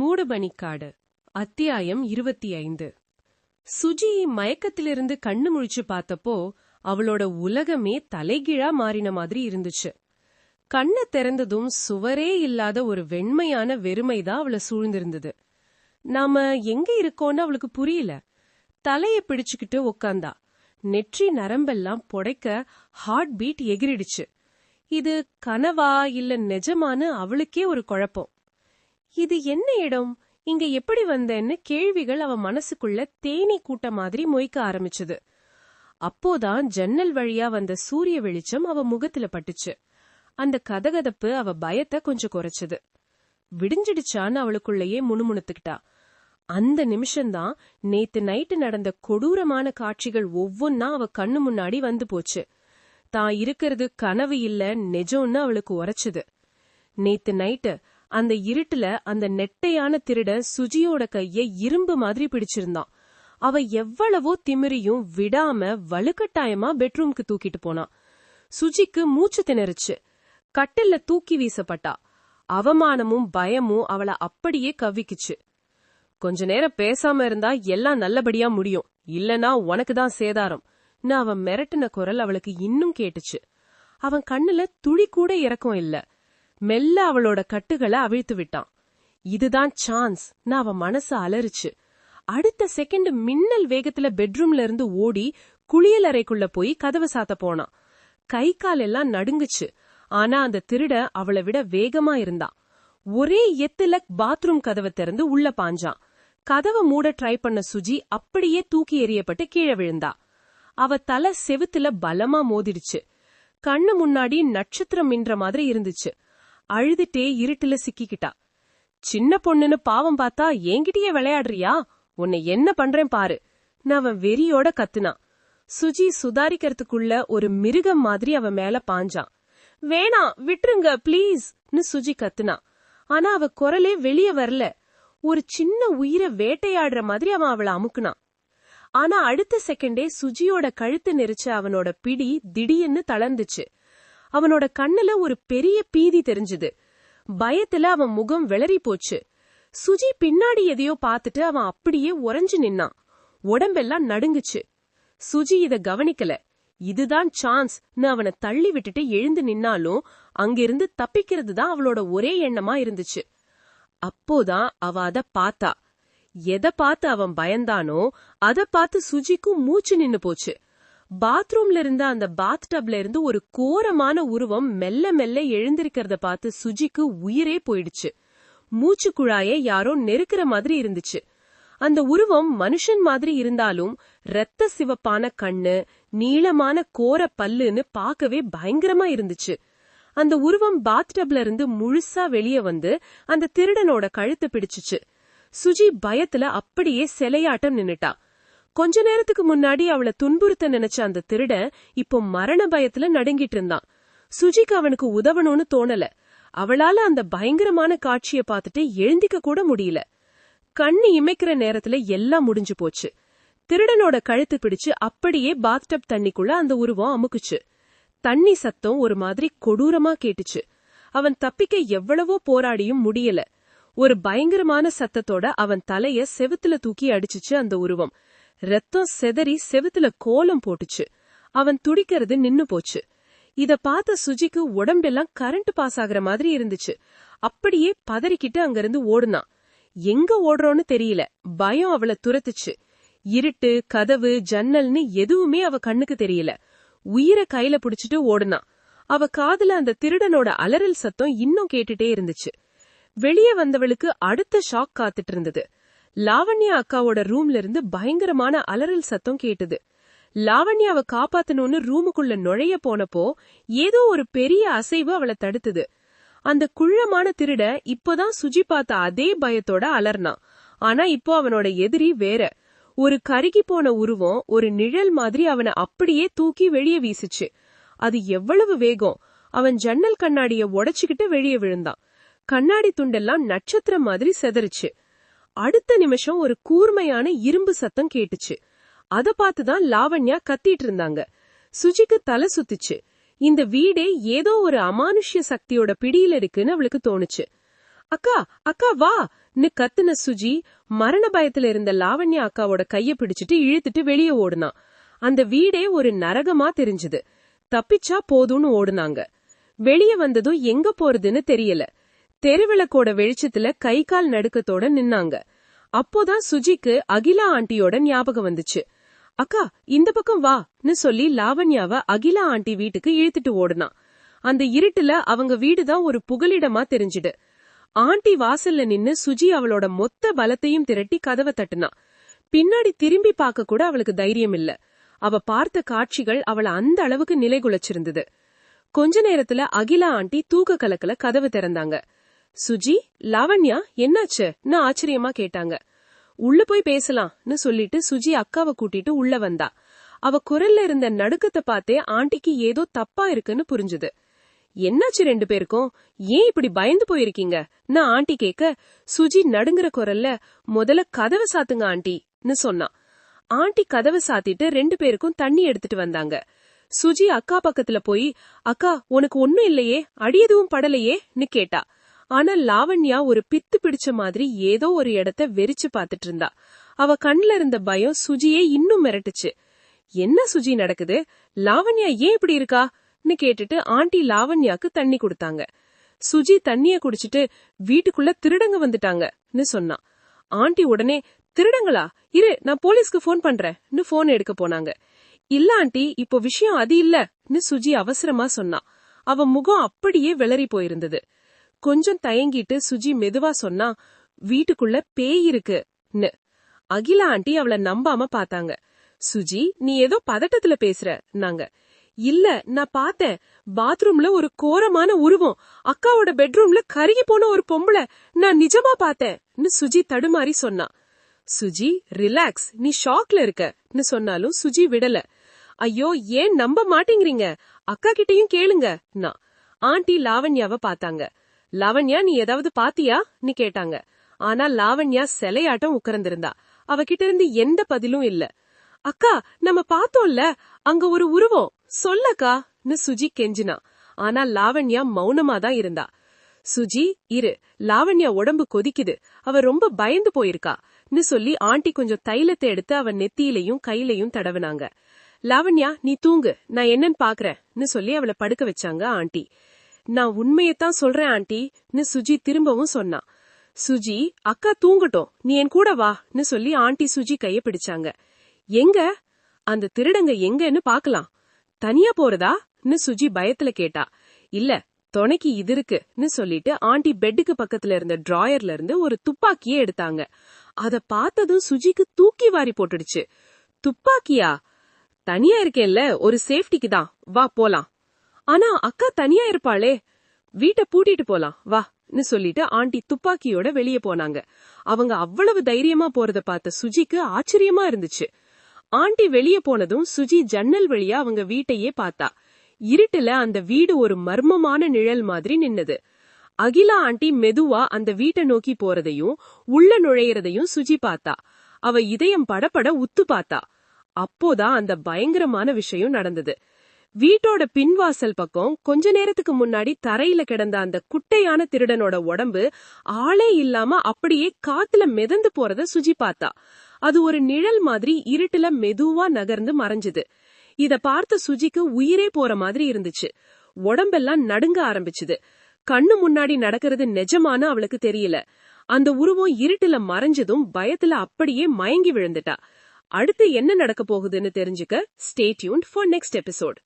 மூடுபனிக்காடு அத்தியாயம் இருபத்தி ஐந்து. சுஜி மயக்கத்திலிருந்து கண்ணு முழிச்சு பார்த்தப்போ அவளோட உலகமே தலைகீழா மாறின மாதிரி இருந்துச்சு. கண்ணை திறந்ததும் சுவரே இல்லாத ஒரு வெண்மையான வெறுமைதான் அவளை சூழ்ந்திருந்தது. நாம எங்க இருக்கோம்னு அவளுக்கு புரியல. தலைய பிடிச்சுக்கிட்டு உக்காந்தா. நெற்றி நரம்பெல்லாம் புடைக்க ஹார்ட் பீட் எகிரிடுச்சு. இது கனவா இல்ல நெஜமானு அவளுக்கே ஒரு குழப்பம். இது என்ன இடம்? இங்க எப்படி வந்தேன்னு கேள்விகள் அவ மனசுக்குள்ள தேனீ கூட்ட மாதிரி மொய்க்க ஆரம்பிச்சது. அப்போதான் ஜன்னல் வழியா வந்த சூரிய வெளிச்சம் அவ முகத்துல பட்டுச்சு. அந்த கதகதப்பு அவ பயத்தை கொஞ்சம் குறைச்சது. விடிஞ்சிடுச்சான்னு அவளுக்குள்ளேயே முணுமுணுத்துக்கிட்டா. அந்த நிமிஷம்தான் நேத்து நைட்டு நடந்த கொடூரமான காட்சிகள் ஒவ்வொன்னா அவ கண்ணு முன்னாடி வந்து போச்சு. தான் இருக்கிறது கனவு இல்ல நெஜம்னு அவளுக்கு உரைச்சுது. நேத்து நைட்டு அந்த இருட்டுல அந்த நெட்டையான திருடன் சுஜியோட கைய இரும்பு மாதிரி பிடிச்சிருந்தான். அவ எவ்வளவோ திமிரியும் விடாம வலுக்கட்டாயமா பெட்ரூம்க்கு தூக்கிட்டு போனான். சுஜிக்கு மூச்சு திணறுச்சு. கட்டில்ல தூக்கி வீசப்பட்டா. அவமானமும் பயமும் அவளை அப்படியே கவ்விக்குச்சு. கொஞ்ச நேரம் பேசாம இருந்தா எல்லாம் நல்லபடியா முடியும். இல்லனா உனக்கு தான் சேதாரம். அவன் மிரட்டின குரல் அவளுக்கு இன்னும் கேட்டுச்சு. அவன் கண்ணுல துளி கூட இறக்கம் இல்ல. மெல்ல அவளோட கட்டுகளை அவிழ்த்து விட்டான். இதுதான் சான்ஸ். நான் அவ மனசு அலறிச்சு. அடுத்த செகண்ட் மின்னல் வேகத்துல பெட்ரூம்ல இருந்து ஓடி குளியலறைக்குள்ள போய் கதவை சாத்த போனான். கை கால் எல்லாம் நடுங்குச்சு. ஆனா அந்த திருட அவளை விட வேகமா இருந்தான் ஒரே எத்துல பாத்ரூம் கதவை திறந்து உள்ள பாஞ்சான். கதவை மூட ட்ரை பண்ண சுஜி அப்படியே தூக்கி எறியப்பட்டு கீழே விழுந்தா. அவ தலை செவுத்துல பலமா மோதிடுச்சு. கண்ணு முன்னாடி நட்சத்திரம் மின்ற மாதிரி இருந்துச்சு. அழுதுட்டே இருட்டுல சிக்கிக்கிட்டா. சின்ன பொண்ணுன்னு பாவம் பார்த்தா என்கிட்டயே விளையாடுறியா? உன்னை என்ன பண்றேன் பாரு. நான் அவன் வெறியோட கத்துனான் சுஜி சுதாரிக்கிறதுக்குள்ள ஒரு மிருகம் மாதிரி அவன் மேல பாஞ்சான். வேணாம் விட்டுருங்க ப்ளீஸ்னு சுஜி கத்துனா. ஆனா அவ குரலே வெளியே வரல. ஒரு சின்ன உயிரை வேட்டையாடுற மாதிரி அவன் அவளை அமுக்குனான் ஆனா அடுத்த செகண்டே சுஜியோட கழுத்து நெரிச்ச அவனோட பிடி திடீர்னு தளர்ந்துச்சு. அவனோட கண்ணுல ஒரு பெரிய பீதி தெரிஞ்சுது. பயத்துல அவன் முகம் வெளறி போச்சு. சுஜி பின்னாடி எதையோ பார்த்துட்டு அவன் அப்படியே உறைஞ்சு நின்னான். உடம்பெல்லாம் நடுங்குச்சு. சுஜி இத கவனிக்கல. இதுதான் சான்ஸ்னு அவனை தள்ளி விட்டுட்டு எழுந்து நின்னாலும் அங்கிருந்து தப்பிக்கிறது தான் அவளோட ஒரே எண்ணமா இருந்துச்சு. அப்போதான் அவ அத பார்த்தா. எதை பார்த்து அவன் பயந்தானோ அத பார்த்து சுஜிக்கும் மூச்சு நின்னு போச்சு. பாத்ரூம்ல இருந்த அந்த பாத் டப்ல இருந்து ஒரு கோரமான உருவம் மெல்ல மெல்ல எழுந்திருக்கிறத பார்த்து சுஜிக்கு உயிரே போயிடுச்சு. மூச்சு குழாய யாரோ நெருக்கிற மாதிரி இருந்துச்சு. அந்த உருவம் மனுஷன் மாதிரி இருந்தாலும் ரத்த சிவப்பான கண்ணு நீளமான கோர பல்லுன்னு பார்க்கவே பயங்கரமா இருந்துச்சு. அந்த உருவம் பாத் டப்ல இருந்து முழுசா வெளியே வந்து அந்த திருடனோட கழுத்தை பிடிச்சுச்சு. சுஜி பயத்துல அப்படியே சிலையாட்டம் நின்னுட்டா. கொஞ்ச நேரத்துக்கு முன்னாடி அவளை துன்புறுத்த நினைச்ச அந்த திருடன் இப்போ மரண பயத்துல நடுங்கிட்டு இருந்தான். சுஜிக்கு அவனுக்கு உதவணும்னு தோணல. அவளால அந்த பயங்கரமான காட்சிய பார்த்துட்டு எழுந்திக்க கூட முடியல. கண்ணு இமைக்கிற நேரத்துல எல்லாம் முடிஞ்சு போச்சு. திருடனோட கழுத்து பிடிச்சு அப்படியே பாத்டப் தண்ணிக்குள்ள அந்த உருவம் அமுக்குச்சு. தண்ணி சத்தம் ஒரு மாதிரி கொடூரமா கேட்டுச்சு. அவன் தப்பிக்க எவ்வளவோ போராடியும் முடியல. ஒரு பயங்கரமான சத்தத்தோட அவன் தலைய செவுத்துல தூக்கி அடிச்சுச்சு அந்த உருவம். ரத்தம் செதறி செவுத்துல கோலம் போட்டுச்சு. அவன் துடிக்கிறது நின்னு போச்சு. இத பார்த்த சுஜிக்கு உடம்பெல்லாம் கரண்ட் பாஸ் ஆகுற மாதிரி இருந்துச்சு. அப்படியே பதறிக்கிட்டு அங்கிருந்து ஓடுனான். எங்க ஓடுறோன்னு தெரியல. பயம் அவளை துரத்துச்சு. இருட்டு கதவு ஜன்னல்னு எதுவுமே அவ கண்ணுக்கு தெரியல. உயிரை கையில புடிச்சிட்டு ஓடுனான். அவ காதுல அந்த திருடனோட அலறல் சத்தம் இன்னும் கேட்டுட்டே இருந்துச்சு. வெளியே வந்தவளுக்கு அடுத்த ஷாக் காத்துட்டு இருந்தது. லாவண்யா அக்காவோட ரூம்ல இருந்து பயங்கரமான அலறல் சத்தம் கேட்டது. லாவண்யாவை காப்பாத்தணும்னு ரூமுக்குள்ள நுழைய போனப்போ ஏதோ ஒரு பெரிய அசைவு அவளை தடுத்தது. அந்த குள்ளமான திருட இப்பதான் சுஜி பார்த்த அதே பயத்தோட அலர்னான் ஆனா இப்போ அவனோட எதிரி வேற. ஒரு கருகி போன உருவம் ஒரு நிழல் மாதிரி அவனை அப்படியே தூக்கி வெளியே வீசுச்சு. அது எவ்வளவு வேகம். அவன் ஜன்னல் கண்ணாடிய உடைச்சுக்கிட்டு வெளியே விழுந்தான். கண்ணாடி துண்டெல்லாம் நட்சத்திரம் மாதிரி செதறிச்சு. அடுத்த நிமிஷம் ஒரு கூர்மையான இரும்பு சத்தம் கேட்டுச்சு. அத பார்த்துதான் லாவண்யா கத்திட்டு இருந்தாங்க. சுஜிக்கு தலை சுத்துச்சு. இந்த வீடே ஏதோ ஒரு அமானுஷ்ய சக்தியோட பிடியில இருக்குன்னு அவளுக்கு தோணுச்சு. அக்கா அக்கா வா! ன்னு கத்துன சுஜி மரண பயத்துல இருந்த லாவண்யா அக்காவோட கைய பிடிச்சிட்டு இழுத்துட்டு வெளியே ஓடுனான். அந்த வீடே ஒரு நரகமா தெரிஞ்சது. தப்பிச்சா போதும்னு ஓடுனாங்க. வெளியே வந்ததும் எங்க போறதுன்னு தெரியல. தெருவிளக்கோட வெளிச்சத்துல கை கால் நடுக்கத்தோட நின்னாங்க. அப்போதான் சுஜிக்கு அகிலா ஆண்டியோட ஞாபகம் வந்துச்சு. அக்கா இந்த பக்கம் வான்னு சொல்லி லாவண்யாவ அகிலா ஆண்டி வீட்டுக்கு இழுத்துட்டு ஓடுனான் அந்த இருட்டுல அவங்க வீடுதான் ஒரு புகலிடமா தெரிஞ்சுடு ஆண்டி வாசல்ல நின்னு சுஜி அவளோட மொத்த பலத்தையும் திரட்டி கதவை தட்டுனா. பின்னாடி திரும்பி பார்க்க கூட அவளுக்கு தைரியம் இல்ல. அவ பார்த்த காட்சிகள் அவள அந்த அளவுக்கு நிலைகுலைச்சிருந்தது. கொஞ்ச நேரத்துல அகிலா ஆண்டி தூக்க கலக்கல கதவு திறந்தாங்க. சுஜி லாவண்யா என்னாச்சு? ஆச்சரியமா கேட்டாங்க. உள்ள போய் பேசலாம்னு சொல்லிட்டு சுஜி அக்காவை கூட்டிட்டு உள்ள வந்தா. அவ குரல்ல இருந்த நடுக்கத்தை பார்த்தே ஆண்டிக்கு ஏதோ தப்பா இருக்குன்னு புரிஞ்சுது. என்னாச்சு ரெண்டு பேருக்கும்? ஏன் இப்படி பயந்து போயிருக்கீங்க? நான் ஆண்டி கேக்க சுஜி நடுங்குற குரல்ல முதல்ல கதவை சாத்துங்க ஆண்டின்னு சொன்னான் ஆண்டி கதவை சாத்திட்டு ரெண்டு பேருக்கும் தண்ணி எடுத்துட்டு வந்தாங்க. சுஜி அக்கா பக்கத்துல போய் அக்கா உனக்கு ஒண்ணும் இல்லையே அடி எதுவும் படலையேன்னு கேட்டா. ஆனா லாவண்யா ஒரு பித்து பிடிச்ச மாதிரி ஏதோ ஒரு இடத்த வெறிச்சு பாத்துட்டு இருந்தா. அவ கண்ல இருந்த பயம் சுஜியே இன்னும் மிரட்டுச்சு. என்ன சுஜி நடக்குது? லாவண்யா ஏன் இப்படி இருக்கான்னு கேட்டுட்டு ஆண்டி லாவண்யாக்கு தண்ணி கொடுத்தாங்க. சுஜி தண்ணிய குடிச்சிட்டு வீட்டுக்குள்ள திருடங்க வந்துட்டாங்கன்னு சொன்னான் ஆண்டி உடனே திருடங்களா? இரு நான் போலீஸ்க்கு போன் பண்றேன்னு போன் எடுக்க போனாங்க. இல்ல ஆண்டி இப்போ விஷயம் அது இல்லன்னு சுஜி அவசரமா சொன்னா. அவ முகம் அப்படியே விளறி போயிருந்தது. கொஞ்சம் தயங்கிட்டு சுஜி மெதுவா சொன்னா வீட்டுக்குள்ள பேய் இருக்குன்னு அகிலா ஆண்டி அவள நம்பாம பாத்தாங்க. சுஜி நீ ஏதோ பதட்டத்துல பேசுற நாங்க இல்ல நான் பார்த்தேன் பாத்ரூம்ல ஒரு கோரமான உருவம். அக்காவோட பெட்ரூம்ல கருகி போன ஒரு பொம்பளை. நான் நிஜமா பார்த்தேன்னு சுஜி தடுமாறி சொன்னா. சுஜி ரிலாக்ஸ். நீ ஷாக்ல இருக்கன்னு சொன்னாலும் சுஜி விடல. ஐயோ ஏன் நம்ப மாட்டேங்கிறீங்க? அக்கா கிட்டயும் கேளுங்க நான் ஆண்டி லாவண்யாவ பாத்தாங்க. லாவண்யா நீ ஏதாவது பாத்தியான்னு கேட்டாங்க. ஆனா லாவண்யா சிலையாட்டம் உட்கார்ந்திருந்தா. அவகிட்ட இருந்து எந்த பதிலும் இல்ல. அக்கா நம்ம பார்த்தோம்ல அங்க ஒரு உருவம். சொல்லக்கான்னு சுஜி கெஞ்சினா. ஆனா லாவண்யா மௌனமா தான் இருந்தா. சுஜி இரு லாவண்யா உடம்பு கொதிக்குது. அவ ரொம்ப பயந்து போயிருக்கான்னு சொல்லி ஆண்டி கொஞ்சம் தைலத்தை எடுத்து அவ நெத்தியிலையும் கையிலையும் தடவுனாங்க. லாவண்யா நீ தூங்கு நான் என்னன்னு பாக்குறேன்னு சொல்லி அவளை படுக்க வச்சாங்க ஆண்டி. நான் உண்மையத்தான் சொல்றேன் ஆண்டின்னு சுஜி திரும்பவும் சொன்னா. சுஜி அக்கா தூங்கட்டும் நீ என் கூட வான்னு சொல்லி ஆண்டி சுஜி கைய பிடிச்சாங்க. எங்க? அந்த திருடங்க எங்கன்னு பாக்கலாம். தனியா போறதான்னு சுஜி பயத்துல கேட்டா. இல்ல துணைக்கு இது இருக்குன்னு சொல்லிட்டு ஆண்டி பெட்டுக்கு பக்கத்துல இருந்த டிராயர்ல இருந்து ஒரு துப்பாக்கியே எடுத்தாங்க. அத பார்த்ததும் சுஜிக்கு தூக்கி வாரி போட்டுடுச்சு. துப்பாக்கியா? தனியா இருக்கேன்ல ஒரு சேஃப்டிக்கு தான். வா போலாம். ஆனா அக்கா தனியா இருப்பாளே. வீட்டை பூட்டிட்டு போலாம். வான்னு சொல்லிட்டு ஆண்டி துப்பாக்கியோட வெளியே போனாங்க. அவங்க அவ்வளவு தைரியமா போறத பார்த்த சுஜிக்கு ஆச்சரியமா இருந்துச்சு. ஆண்டி வெளியே போனதும் சுஜி ஜன்னல் வழியா அவங்க வீட்டையே பார்த்தா. இருட்டுல அந்த வீடு ஒரு மர்மமான நிழல் மாதிரி நின்னது. அகிலா ஆண்டி மெதுவா அந்த வீட்டை நோக்கி போறதையும் உள்ள நுழையறதையும் சுஜி பார்த்தா. அவ இதயம் படபட உத்து பார்த்தா. அப்போதான் அந்த பயங்கரமான விஷயம் நடந்தது. வீட்டோட பின்வாசல் பக்கம் கொஞ்ச நேரத்துக்கு முன்னாடி தரையில கிடந்த அந்த குட்டையான திருடனோட உடம்பு ஆளே இல்லாம அப்படியே காத்துல மிதந்து போறத சுஜி பார்த்தா. அது ஒரு நிழல் மாதிரி இருட்டுல மெதுவா நகர்ந்து மறைஞ்சது. இத பார்த்த சுஜிக்கு உயிரே போற மாதிரி இருந்துச்சு. உடம்பெல்லாம் நடுங்க ஆரம்பிச்சுது. கண்ணு முன்னாடி நடக்கிறது நிஜமான அவளுக்கு தெரியல. அந்த உருவம் இருட்டுல மறைஞ்சதும் பயத்துல அப்படியே மயங்கி விழுந்துட்டா. அடுத்து என்ன நடக்க போகுதுன்னு தெரிஞ்சுக்க stay tune for next episode